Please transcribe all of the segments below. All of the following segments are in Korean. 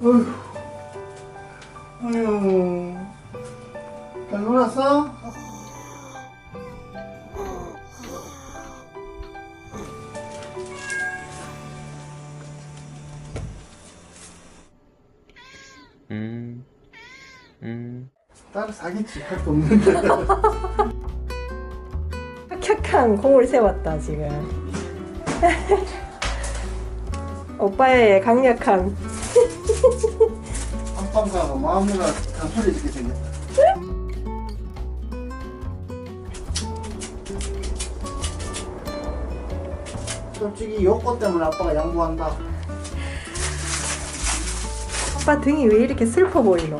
어휴. 어휴. 잘 놀았어? 음, 음. 딸 사기치 할 거 없는데. 켜켜한 공을 세웠다 지금 오빠의 강력함 안방가가 마음이나 다 소리 짓게 생겼다. 솔직히 요거 때문에 아빠가 양보한다. 오빠 등이 왜 이렇게 슬퍼 보이노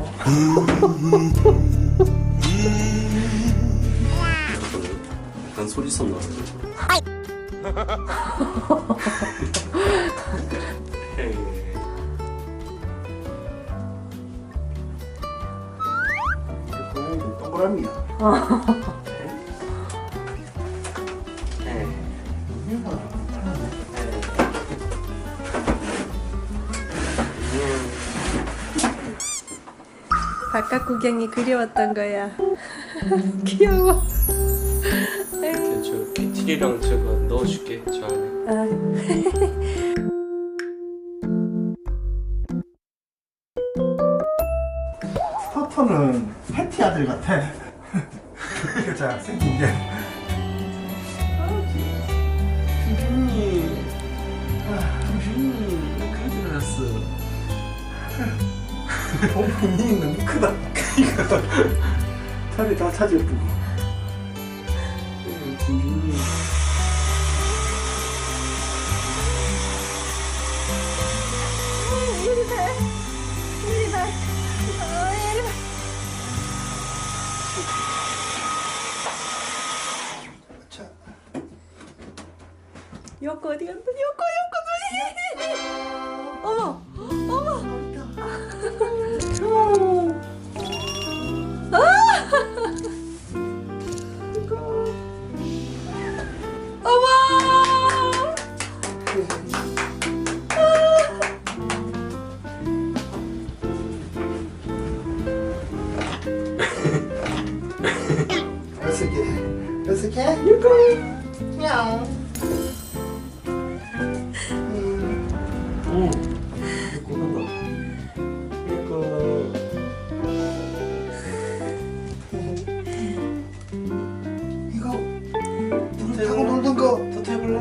약간 소리 썼나? 고 양이도 동그라미야. 헤이. 이거 바깥 구경이 그리웠던 거야 귀여워 이렇게 저 비틀이랑 저거 넣어줄게 저 안에. 아, 스타터는 패티 아들 같아. 자 생긴 게. 준준이, 아, 그러지 않았어. 어머니 너무 크다. 털이 다 차지했고. 준준이. 요거 어디 갔어 요거 요거 어머 어머 어머 개? 이거. 냥. 오, 이거. 타고 놀던 더? 더 타면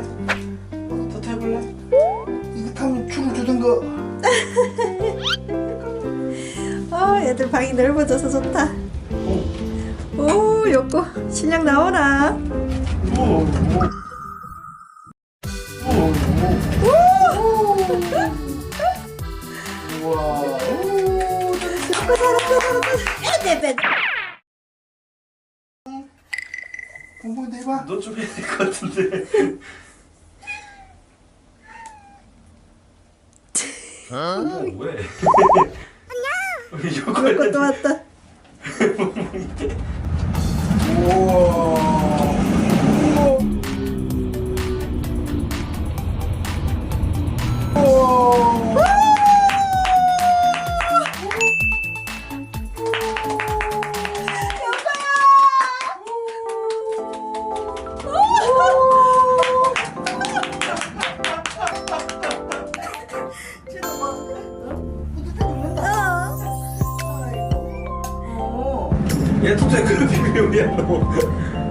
거. 어 애들 방이 넓어져서 좋다. 오 요거 실력 나오나 오, 오. 오, 오, 공부 해봐. 너 쪽에 있을 것 같은데. 어? 왜? 왜 이거 또 왔다 얘 도대체 그런 비밀이 왜안 나와?